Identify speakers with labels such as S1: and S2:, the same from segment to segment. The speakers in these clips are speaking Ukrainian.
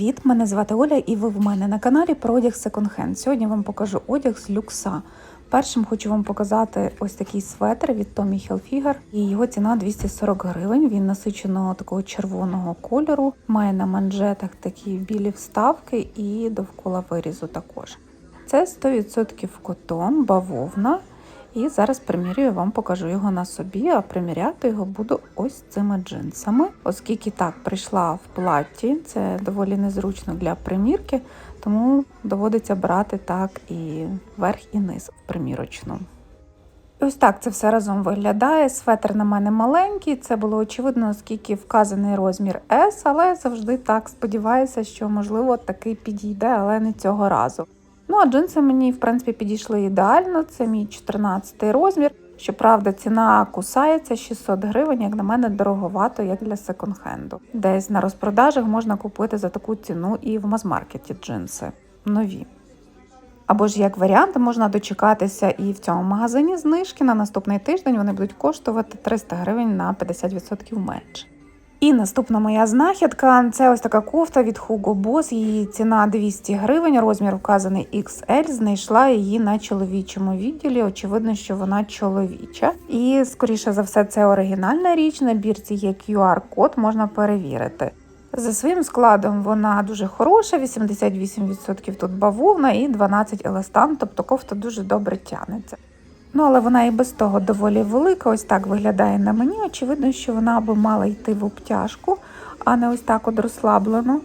S1: Привіт! Мене звати Оля, і ви в мене на каналі про одяг секонд-хенд. Сьогодні вам покажу одяг з люкса. Першим хочу вам показати ось такий светр від Tommy Hilfiger. І його ціна 240 гривень. Він насиченого такого червоного кольору, має на манжетах такі білі вставки і довкола вирізу також. Це 100% котон, бавовна. І зараз примірюю вам покажу його на собі, а приміряти його буду ось цими джинсами, оскільки так прийшла в платі, це доволі незручно для примірки, тому доводиться брати так і верх, і низ в примірочну. Ось так це все разом виглядає. Светр на мене маленький, це було очевидно, оскільки вказаний розмір S, але завжди так сподіваюся, що можливо такий підійде, але не цього разу. Ну, а джинси мені, в принципі, підійшли ідеально. Це мій 14 розмір. Щоправда, ціна кусається 600 гривень, як на мене, дороговато, як для секонд-хенду. Десь на розпродажах можна купити за таку ціну і в мазмаркеті джинси нові. Або ж як варіант, можна дочекатися і в цьому магазині знижки на наступний тиждень вони будуть коштувати 300 гривень на 50% менше. І наступна моя знахідка це ось така кофта від Hugo Boss. Її ціна 200 гривень, розмір вказаний XL. Знайшла її на чоловічому відділі. Очевидно, що вона чоловіча. І, скоріше за все, це оригінальна річ. На бірці є QR-код, можна перевірити. За своїм складом вона дуже хороша, 88% тут бавовна і 12 еластан, тобто кофта дуже добре тягнеться. Ну, але вона і без того доволі велика, ось так виглядає на мені. Очевидно, що вона би мала йти в обтяжку, а не ось так от розслаблено.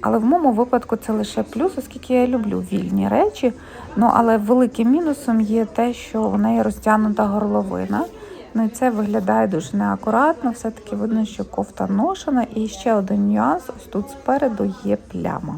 S1: Але в моєму випадку це лише плюс, оскільки я люблю вільні речі. Ну, але великим мінусом є те, що в неї розтягнута горловина. Ну і це виглядає дуже неакуратно. Все-таки видно, що кофта ношена. І ще один нюанс: ось тут спереду є пляма.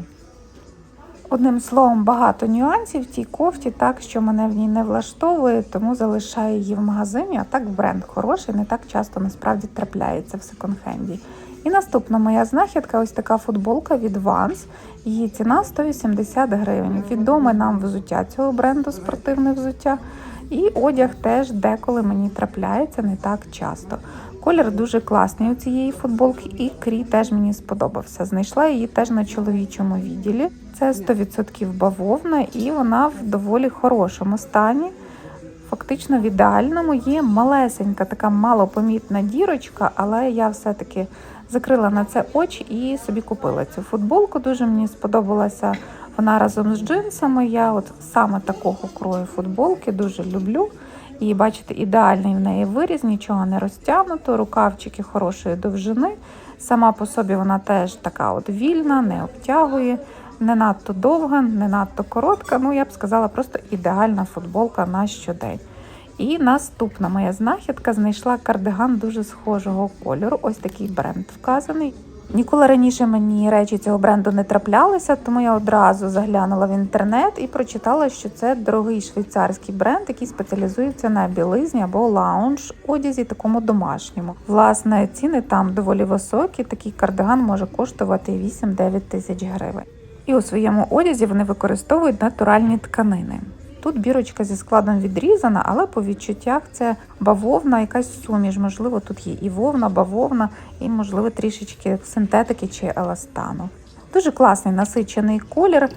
S1: Одним словом, багато нюансів в тій кофті, так що мене в ній не влаштовує, тому залишаю її в магазині. А так бренд хороший, не так часто насправді трапляється в секонд-хенді. І наступна моя знахідка ось така футболка від Vans. Її ціна 180 гривень. Відоме нам взуття цього бренду спортивне взуття. І одяг теж деколи мені трапляється не так часто. Колір дуже класний у цієї футболки, і крій теж мені сподобався. Знайшла її теж на чоловічому відділі. Це 100% бавовна, і вона в доволі хорошому стані. Фактично в ідеальному є малесенька, така малопомітна дірочка, але я все-таки закрила на це очі і собі купила цю футболку. Дуже мені сподобалася вона разом з джинсами. Я от саме такого крою футболки дуже люблю. І бачите, ідеальний в неї виріз, нічого не розтягнуто, рукавчики хорошої довжини. Сама по собі вона теж така от вільна, не обтягує, не надто довга, не надто коротка. Ну, я б сказала, просто ідеальна футболка на щодень. І наступна моя знахідка знайшла кардиган дуже схожого кольору. Ось такий бренд вказаний. Ніколи раніше мені речі цього бренду не траплялися, тому я одразу заглянула в інтернет і прочитала, що це дорогий швейцарський бренд, який спеціалізується на білизні або лаунж одязі, такому домашньому. Власне, ціни там доволі високі. Такий кардиган може коштувати 8-9 тисяч гривень. І у своєму одязі вони використовують натуральні тканини. Тут бірочка зі складом відрізана, але по відчуттях це бавовна, якась суміш. Можливо, тут є і вовна, бавовна, і, можливо, трішечки синтетики чи еластану. Дуже класний насичений колір.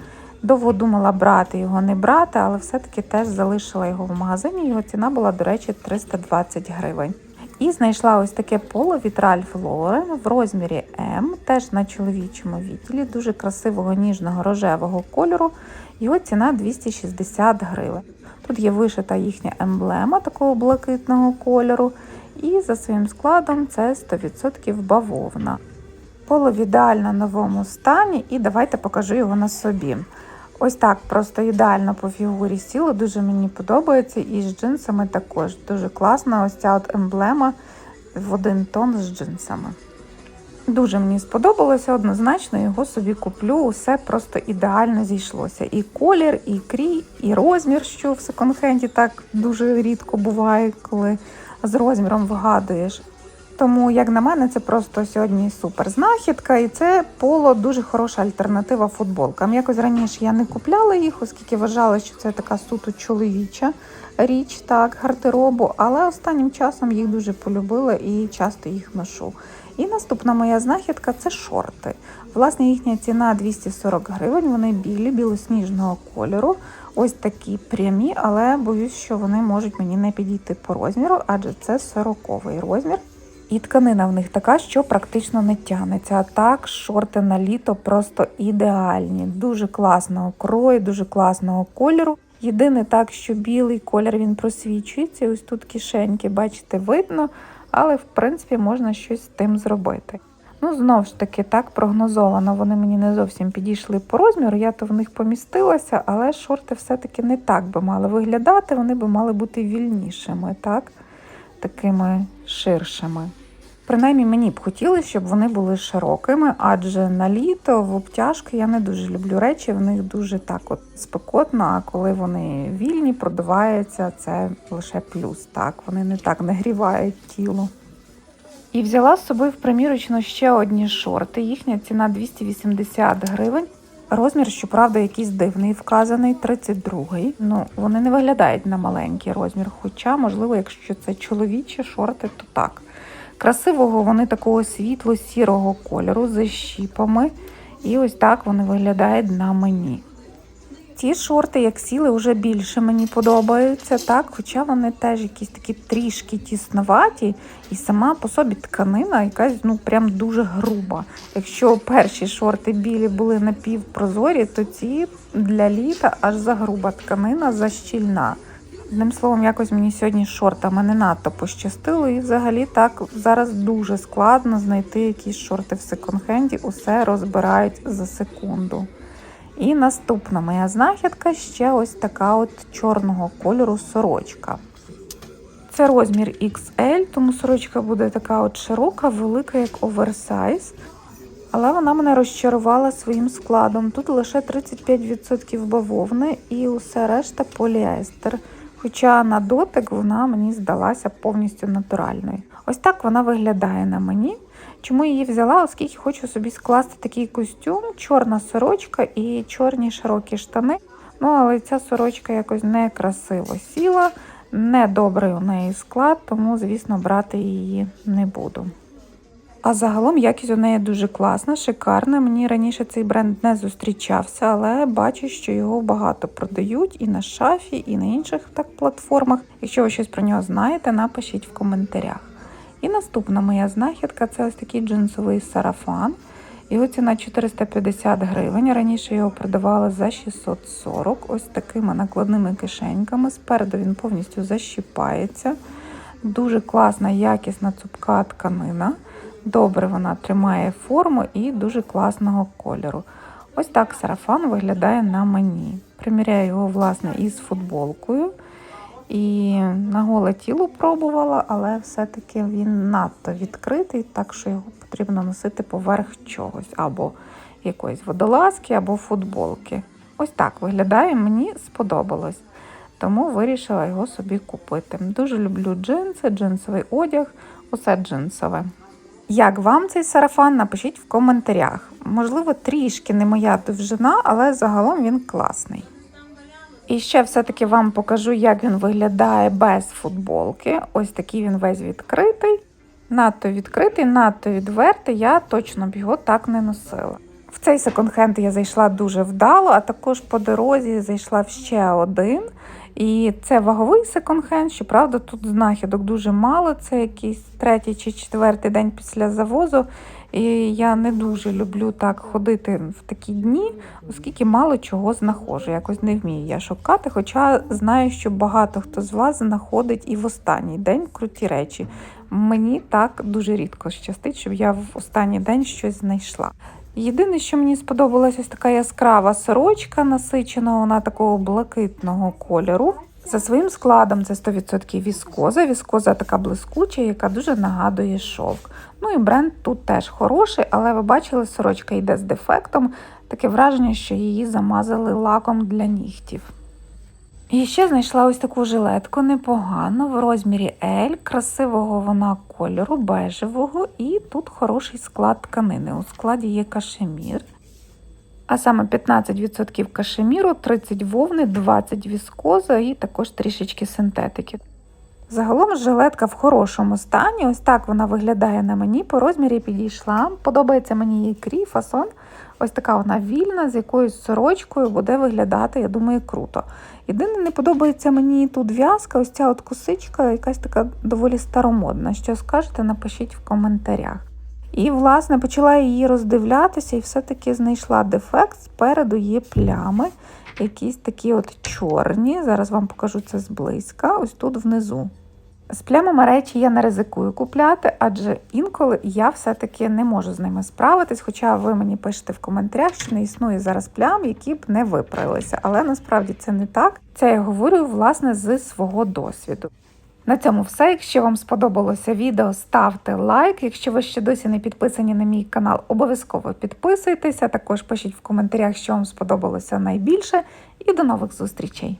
S1: Довго думала брати його, не брати, але все-таки теж залишила його в магазині. Його ціна була, до речі, 320 гривень. І знайшла ось таке поло від Ralph Lauren в розмірі М, теж на чоловічому відділі, дуже красивого ніжного рожевого кольору. Його ціна 260 гривень. Тут є вишита їхня емблема такого блакитного кольору. І за своїм складом це 100% бавовна. Поло в ідеально новому стані, і давайте покажу його на собі. Ось так просто ідеально по фігурі сіло, дуже мені подобається. І з джинсами також дуже класна ось ця от емблема в один тон з джинсами. Дуже мені сподобалося, однозначно його собі куплю. Усе просто ідеально зійшлося. І колір, і крій, і розмір, що в секонд-хенді так дуже рідко буває, коли з розміром вгадуєш. Тому, як на мене, це просто сьогодні супер знахідка, і це поло дуже хороша альтернатива футболкам. Якось раніше я не купляла їх, оскільки вважала, що це така суто чоловіча річ, так, гардеробу, але останнім часом їх дуже полюбила і часто їх ношу. І наступна моя знахідка це шорти. Власне, їхня ціна 240 гривень. Вони білі, білосніжного кольору. Ось такі прямі, але боюсь, що вони можуть мені не підійти по розміру, адже це 40-й розмір. І тканина в них така, що практично не тягнеться. А так, шорти на літо просто ідеальні. Дуже класного крою, дуже класного кольору. Єдине так, що білий колір він просвічується. Ось тут кишеньки, бачите, видно, але в принципі можна щось з тим зробити. Ну, знову ж таки, так прогнозовано. Вони мені не зовсім підійшли по розміру. Я то в них помістилася, але шорти все-таки не так би мали виглядати. Вони би мали бути вільнішими, так? такими ширшими. Принаймні мені б хотілося, щоб вони були широкими, адже на літо в обтяжки я не дуже люблю речі, в них дуже так от спекотно, а коли вони вільні, продуваються, це лише плюс. Так, вони не так нагрівають тіло. І взяла з собою в примірочну ще одні шорти. Їхня ціна 280 гривень. Розмір, щоправда, якийсь дивний вказаний, 32-й. Ну, вони не виглядають на маленький розмір. Хоча, можливо, якщо це чоловічі шорти, то так. Красивого вони такого світло-сірого кольору з щіпами. І ось так вони виглядають на мені. Ці шорти, як сіли, вже більше мені подобаються, так, хоча вони теж якісь такі трішки тісноваті, і сама по собі тканина якась ну прям дуже груба. Якщо перші шорти білі були напівпрозорі, то ці для літа аж за груба тканина, защільна. Одним словом, якось мені сьогодні з шортами не надто пощастило, і взагалі так зараз дуже складно знайти якісь шорти в секонд-хенді, усе розбирають за секунду. І наступна моя знахідка ще ось така от чорного кольору сорочка. Це розмір XL, тому сорочка буде така от широка, велика, як оверсайз. Але вона мене розчарувала своїм складом. Тут лише 35% бавовни і усе решта поліестер. Хоча на дотик вона мені здалася повністю натуральною. Ось так вона виглядає на мені. Чому її взяла, оскільки хочу собі скласти такий костюм, чорна сорочка і чорні широкі штани. Ну, але ця сорочка якось некрасиво сіла, не добрий у неї склад, тому, звісно, брати її не буду. А загалом якість у неї дуже класна, шикарна. Мені раніше цей бренд не зустрічався, але бачу, що його багато продають і на шафі, і на інших так платформах. Якщо ви щось про нього знаєте, напишіть в коментарях. І наступна моя знахідка це ось такий джинсовий сарафан. Його ціна 450 гривень. Раніше його продавали за 640, ось такими накладними кишеньками. Спереду він повністю защіпається. Дуже класна, якісна цупка тканина. Добре вона тримає форму і дуже класного кольору. Ось так сарафан виглядає на мені. Приміряю його, власне, із футболкою. І на голе тіло пробувала, але все-таки він надто відкритий, так що його потрібно носити поверх чогось, або якоїсь водолазки, або футболки. Ось так виглядає, мені сподобалось. Тому вирішила його собі купити. Дуже люблю джинси, джинсовий одяг, усе джинсове. Як вам цей сарафан? Напишіть в коментарях. Можливо, трішки не моя довжина, але загалом він класний. І ще все-таки вам покажу, як він виглядає без футболки. Ось такий він весь відкритий. Надто відкритий, надто відвертий, я точно б його так не носила. В цей секонд-хенд я зайшла дуже вдало, а також по дорозі зайшла в ще один. І це ваговий секонд-хенд, щоправда, тут знахідок дуже мало. Це якийсь третій чи четвертий день після завозу. І я не дуже люблю так ходити в такі дні, оскільки мало чого знаходжу. Якось не вмію я шукати. Хоча знаю, що багато хто з вас знаходить і в останній день круті речі. Мені так дуже рідко щастить, щоб я в останній день щось знайшла. Єдине, що мені сподобалася ось така яскрава сорочка, насичена вона такого блакитного кольору. За своїм складом це 100% віскоза. Віскоза така блискуча, яка дуже нагадує шовк. Ну і бренд тут теж хороший, але ви бачили, сорочка йде з дефектом. Таке враження, що її замазали лаком для нігтів. І ще знайшла ось таку жилетку непогану в розмірі L, красивого вона кольору, бежевого, і тут хороший склад тканини. У складі є кашемір. А саме 15% кашеміру, 30 вовни, 20 віскоза і також трішечки синтетики. Загалом жилетка в хорошому стані. Ось так вона виглядає на мені. По розмірі підійшла. Подобається мені її крій, фасон. Ось така вона вільна, з якоюсь сорочкою буде виглядати, я думаю, круто. Єдине, не подобається мені тут в'язка, ось ця от косичка, якась така доволі старомодна. Що скажете, напишіть в коментарях. І, власне, почала її роздивлятися і все-таки знайшла дефект. Спереду є плями, якісь такі от чорні. Зараз вам покажу це зблизька, ось тут внизу. З плямами речі я не ризикую купляти, адже інколи я все-таки не можу з ними справитись. Хоча ви мені пишете в коментарях, що не існує зараз плям, які б не виправилися. Але насправді це не так. Це я говорю власне з свого досвіду. На цьому все. Якщо вам сподобалося відео, ставте лайк. Якщо ви ще досі не підписані на мій канал, обов'язково підписуйтеся. Також пишіть в коментарях, що вам сподобалося найбільше. І до нових зустрічей!